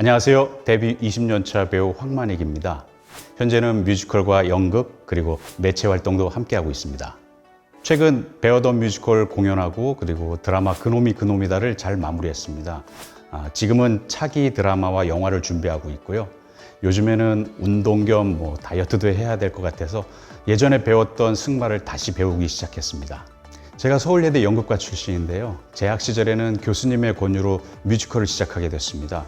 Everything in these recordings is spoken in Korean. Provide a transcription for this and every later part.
안녕하세요. 데뷔 20년차 배우 황만익입니다. 현재는 뮤지컬과 연극 그리고 매체 활동도 함께하고 있습니다. 최근 배어던 뮤지컬 공연하고 그리고 드라마 그놈이 그놈이다를 잘 마무리했습니다. 아, 지금은 차기 드라마와 영화를 준비하고 있고요. 요즘에는 운동 겸 뭐 다이어트도 해야 될 것 같아서 예전에 배웠던 승마를 다시 배우기 시작했습니다. 제가 서울예대 연극과 출신인데요. 재학 시절에는 교수님의 권유로 뮤지컬을 시작하게 됐습니다.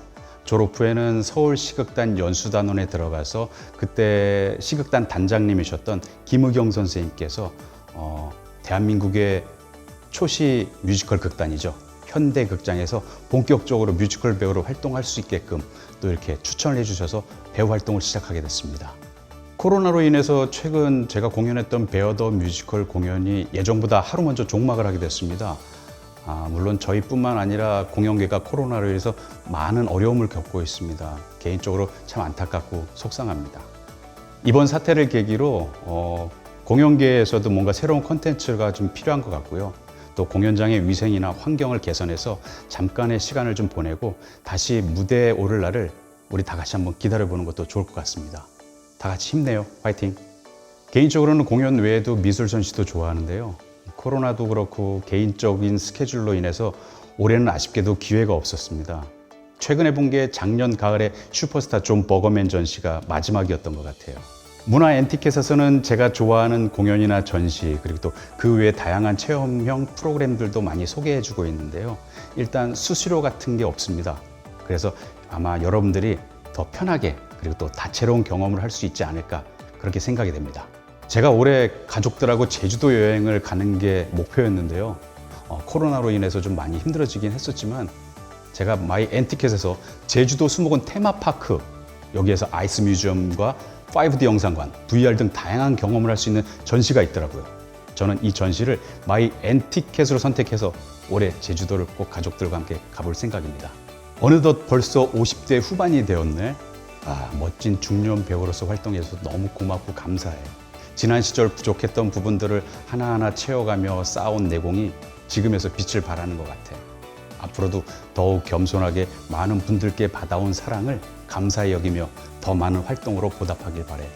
졸업 후에는 서울 시극단 연수단원에 들어가서 그때 시극단 단장님이셨던 김의경 선생님께서 어, 대한민국의 초시 뮤지컬 극단이죠. 현대 극장에서 본격적으로 뮤지컬 배우로 활동할 수 있게끔 또 이렇게 추천을 해주셔서 배우 활동을 시작하게 됐습니다. 코로나로 인해서 최근 제가 공연했던 베어더 뮤지컬 공연이 예정보다 하루 먼저 종막을 하게 됐습니다. 아, 물론 저희뿐만 아니라 공연계가 코로나로 인해서 많은 어려움을 겪고 있습니다. 개인적으로 참 안타깝고 속상합니다. 이번 사태를 계기로 어, 공연계에서도 뭔가 새로운 콘텐츠가 좀 필요한 것 같고요. 또 공연장의 위생이나 환경을 개선해서 잠깐의 시간을 좀 보내고 다시 무대에 오를 날을 우리 다 같이 한번 기다려보는 것도 좋을 것 같습니다. 다 같이 힘내요. 화이팅! 개인적으로는 공연 외에도 미술 전시도 좋아하는데요. 코로나도 그렇고 개인적인 스케줄로 인해서 올해는 아쉽게도 기회가 없었습니다. 최근에 본 게 작년 가을에 슈퍼스타 존 버거맨 전시가 마지막이었던 것 같아요. 문화 앤티켓에서는 제가 좋아하는 공연이나 전시 그리고 또 그 외에 다양한 체험형 프로그램들도 많이 소개해주고 있는데요. 일단 수수료 같은 게 없습니다. 그래서 아마 여러분들이 더 편하게 그리고 또 다채로운 경험을 할 수 있지 않을까 그렇게 생각이 됩니다. 제가 올해 가족들하고 제주도 여행을 가는 게 목표였는데요. 어, 코로나로 인해서 좀 많이 힘들어지긴 했었지만 제가 마이 앤티켓에서 제주도 수목원 테마파크 여기에서 아이스 뮤지엄과 5D 영상관, VR 등 다양한 경험을 할 수 있는 전시가 있더라고요. 저는 이 전시를 마이 앤티켓으로 선택해서 올해 제주도를 꼭 가족들과 함께 가볼 생각입니다. 어느덧 벌써 50대 후반이 되었네. 아, 멋진 중년 배우로서 활동해서 너무 고맙고 감사해요. 지난 시절 부족했던 부분들을 하나하나 채워가며 쌓아온 내공이 지금에서 빛을 발하는 것 같아. 앞으로도 더욱 겸손하게 많은 분들께 받아온 사랑을 감사히 여기며 더 많은 활동으로 보답하길 바래.